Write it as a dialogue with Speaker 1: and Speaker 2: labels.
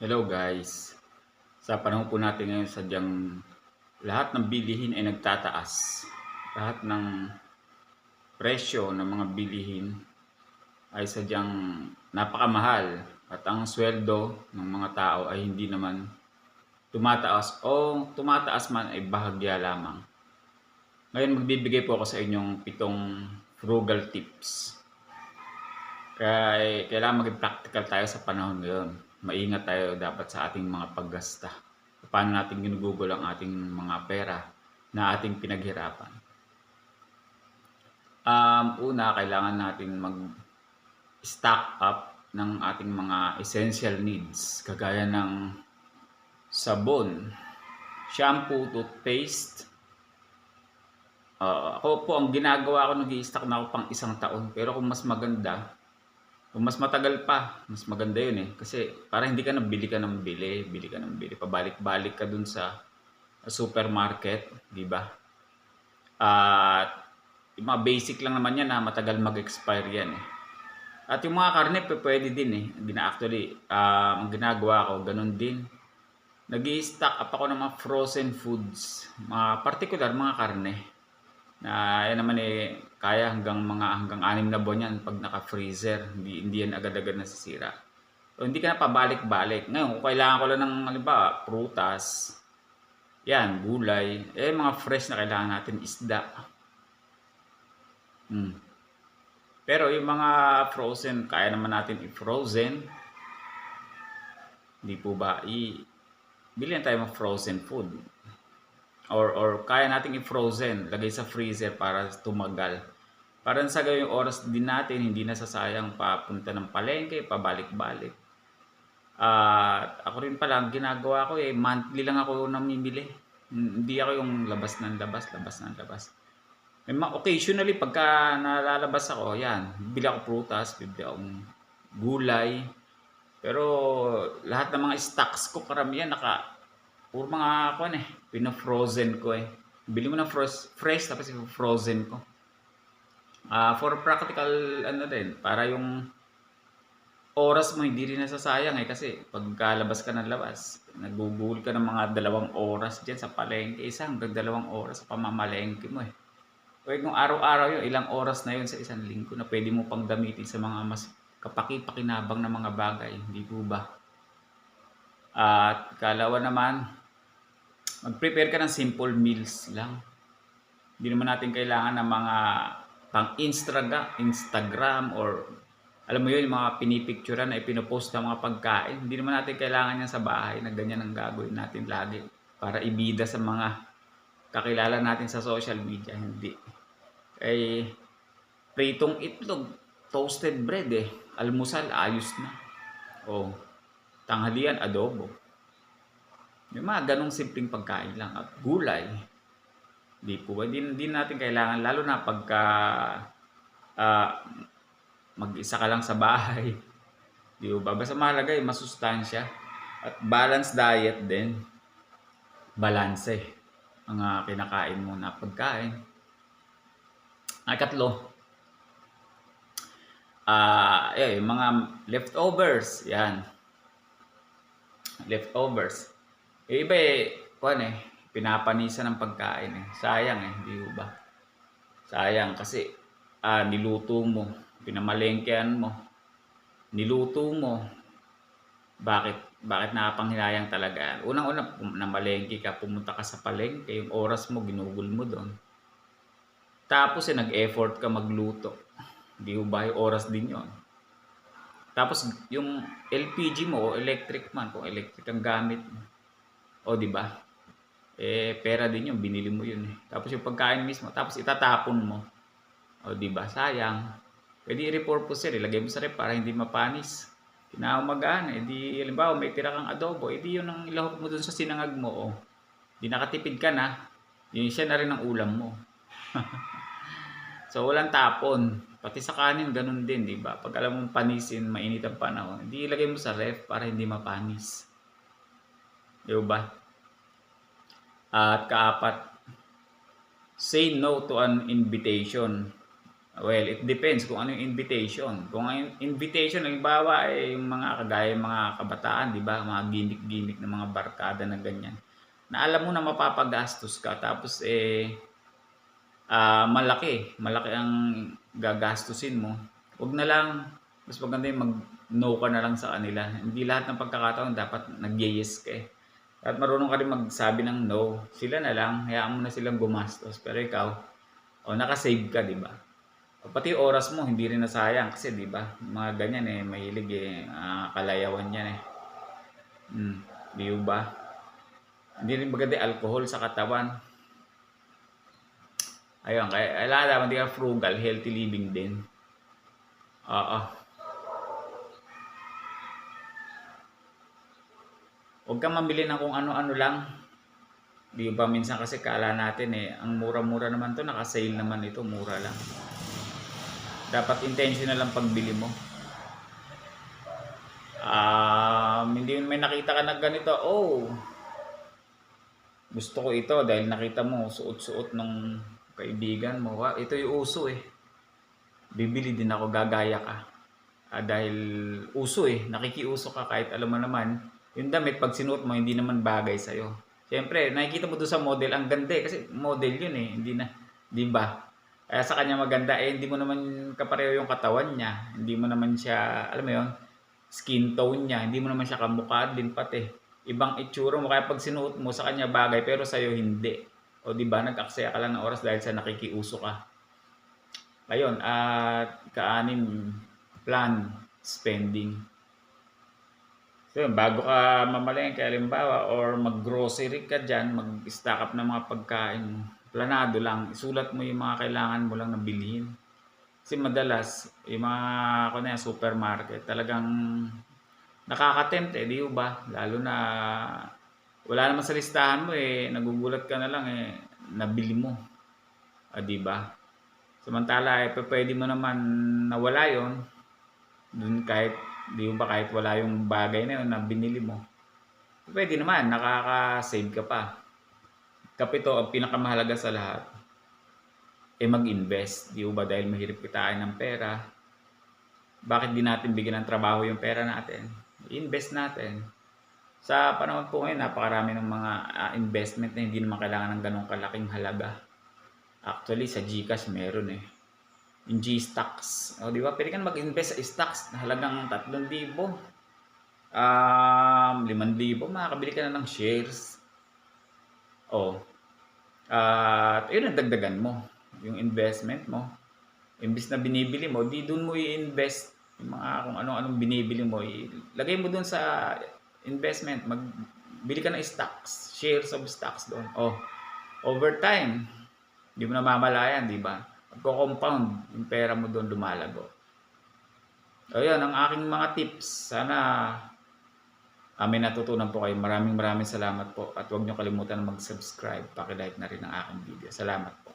Speaker 1: Hello guys. Sa panahon po natin ngayon sadyang lahat ng bilihin ay nagtataas. Lahat ng presyo ng mga bilihin ay sadyang napakamahal at ang sweldo ng mga tao ay hindi naman tumataas o tumataas man ay bahagya lamang. Ngayon magbibigay po ako sa inyong pitong frugal tips. Kaya kailangan maging practical tayo sa panahon ngayon. Maingat tayo dapat sa ating mga paggasta. Paano natin ginugugol ang ating mga pera na ating pinaghirapan. Um, una, kailangan natin mag-stock up ng ating mga essential needs. Kagaya ng sabon, shampoo, toothpaste, Ah, ako po, ang ginagawa ko, nag stock na ako pang isang taon. Pero kung mas maganda, kung mas matagal pa, mas maganda yun eh. Kasi para hindi ka nabili ka ng bili, bili ka ng bili. Pabalik-balik ka dun sa supermarket, di ba? At yung mga basic lang naman yan na matagal mag-expire yan eh. At yung mga karne, pwede din eh. Gina actually, ah, ang ginagawa ko, ganun din. nag stock up ako ng mga frozen foods. Mga particular, mga karne na yan naman eh kaya hanggang mga hanggang anim na buwan yan pag naka-freezer hindi, hindi yan agad-agad nasisira. So hindi ka na pabalik-balik. Ngayon kung kailangan ko lang ng halimbawa prutas yan gulay eh mga fresh na kailangan natin isda. Hmm. pero yung mga frozen kaya naman natin i-frozen. Hindi po ba i bilhin tayo ng frozen food or or kaya nating i-frozen, lagay sa freezer para tumagal. Para sa gawing oras din natin, hindi nasasayang papunta ng palengke, pabalik-balik. At ako rin pala, ang ginagawa ko eh, monthly lang ako namimili. Hindi ako yung labas ng labas, labas ng labas. May mga occasionally, pagka nalalabas ako, yan, bibili ako prutas, bibili akong gulay. Pero lahat ng mga stocks ko, karamihan naka Puro mga kuan eh, pino-frozen ko eh. Bili mo frost, fresh tapos frozen ko. Ah, for practical ano din, para yung oras mo hindi rin nasasayang eh kasi pagkalabas ka ng labas, nagugugol ka ng mga dalawang oras diyan sa palengke, isang hanggang dalawang oras sa pamamalengke mo eh. Pwede kung araw-araw yun, ilang oras na yun sa isang linggo na pwede mo pang gamitin sa mga mas kapaki-pakinabang na mga bagay, hindi po ba? At kalawa naman, mag-prepare ka ng simple meals lang. Hindi naman natin kailangan ng mga pang Instagram, Instagram or alam mo yun, yung mga pinipicturean na ipinopost ng mga pagkain. Hindi naman natin kailangan yan sa bahay na ganyan ang gagawin natin lagi para ibida sa mga kakilala natin sa social media. Hindi. Eh, pritong itlog, toasted bread eh. Almusal, ayos na. O, tanghalian, adobo. May mga ganong simpleng pagkain lang at gulay. Di po ba? Di, di natin kailangan, lalo na pagka uh, mag-isa ka lang sa bahay. Di ba? Basta mahalaga yung masustansya. At balanced diet din. Balance eh. Ang uh, kinakain mo na pagkain. Ang katlo, ah uh, eh, mga leftovers, yan. Leftovers yung iba eh, kuhan eh, pinapanisan ng pagkain eh. Sayang eh, di ba? Sayang kasi ah, niluto mo, pinamalengkean mo, niluto mo, bakit bakit nakapanghinayang talaga? Unang-una, namalengke ka, pumunta ka sa palengke, yung oras mo, ginugol mo doon. Tapos eh, nag-effort ka magluto. Di ba yung oras din yon Tapos yung LPG mo o electric man, kung electric ang gamit mo, o, di ba? Eh, pera din yung binili mo yun eh. Tapos yung pagkain mismo, tapos itatapon mo. O, di ba? Sayang. Pwede i-repurpose yan. Ilagay mo sa rep para hindi mapanis. Kinaumagaan eh. Di, halimbawa, may tira kang adobo. Eh, di yun ang ilahok mo dun sa sinangag mo. O. Di nakatipid ka na. Yun siya na rin ang ulam mo. so, walang tapon. Pati sa kanin, ganun din, di ba? Pag alam mong panisin, mainit ang panahon, hindi ilagay mo sa ref para hindi mapanis. Di ba? At kaapat, say no to an invitation. Well, it depends kung ano yung invitation. Kung ang invitation, halimbawa, ay yung mga kagaya mga kabataan, di ba? Mga gimmick-gimmick na mga barkada na ganyan. Na alam mo na mapapagastos ka. Tapos, eh, ah malaki. Malaki ang gagastusin mo. Huwag na lang, mas maganda yung mag-no ka na lang sa kanila. Hindi lahat ng pagkakataon dapat nag-yes ka eh. At marunong ka rin magsabi ng no. Sila na lang, hayaan mo na silang gumastos. Pero ikaw, o nakasave ka, di ba? Pati oras mo, hindi rin nasayang. Kasi, di ba, mga ganyan eh, mahilig eh, ah, kalayawan yan eh. Hmm, di ba? Hindi rin maganda alcohol sa katawan. Ayun, kaya dapat hindi ka frugal, healthy living din. Oo. Huwag kang mamili ng kung ano-ano lang. Di ba minsan kasi kala natin eh, ang mura-mura naman to, naka-sale naman ito, mura lang. Dapat intentional lang pagbili mo. Um, hindi may nakita ka na ganito, oh, gusto ko ito dahil nakita mo suot-suot ng kaibigan mo. Wa, ito yung uso eh. Bibili din ako, gagaya ka. Ah, dahil uso eh, nakikiuso ka kahit alam mo naman, yung damit pag sinuot mo hindi naman bagay sa'yo. Siyempre, nakikita mo doon sa model, ang ganda eh, kasi model yun eh, hindi na, di ba? Kaya sa kanya maganda, eh hindi mo naman kapareho yung katawan niya, hindi mo naman siya, alam mo yun, skin tone niya, hindi mo naman siya kamukha din pati. Ibang itsura mo, kaya pag sinuot mo sa kanya bagay, pero sa'yo hindi. O di ba, nag-aksaya ka lang ng oras dahil sa nakikiuso ka. Ayun, at kaanim, plan, spending. So, yun, bago ka mamalengke, halimbawa, or mag-grocery ka dyan, mag-stock up ng mga pagkain planado lang, isulat mo yung mga kailangan mo lang na bilhin. Kasi madalas, yung mga ako na yan, supermarket, talagang nakakatempt eh, di ba? Lalo na wala naman sa listahan mo eh, nagugulat ka na lang eh, nabili mo. Ah, di ba? Samantala, eh, pwede mo naman nawala yon dun kahit, di ba, kahit wala yung bagay na yun na binili mo. Pwede naman, nakaka-save ka pa. Kapito, ang pinakamahalaga sa lahat, eh mag-invest. Di ba dahil mahirap kitain ng pera, bakit di natin bigyan ng trabaho yung pera natin? Invest natin. Sa panahon po ngayon, napakarami ng mga ah, investment na hindi naman kailangan ng ganong kalaking halaga. Actually, sa GCash meron eh. Yung G-Stocks. O, di ba? Pwede ka mag-invest sa stocks na halagang 3,000. Um, 5,000. Makakabili ka na ng shares. O. At yun ang dagdagan mo. Yung investment mo. Imbis na binibili mo, di doon mo i-invest yung mga kung ano-anong binibili mo. Lagay mo doon sa investment. Magbili ka ng stocks. Shares of stocks doon. Oh, over time, hindi mo namamalayan, di ba? Magko-compound yung pera mo doon lumalago. So, yun, ang aking mga tips. Sana amin natutunan po kayo. Maraming maraming salamat po. At huwag niyo kalimutan na mag-subscribe. Pakilike na rin ang aking video. Salamat po.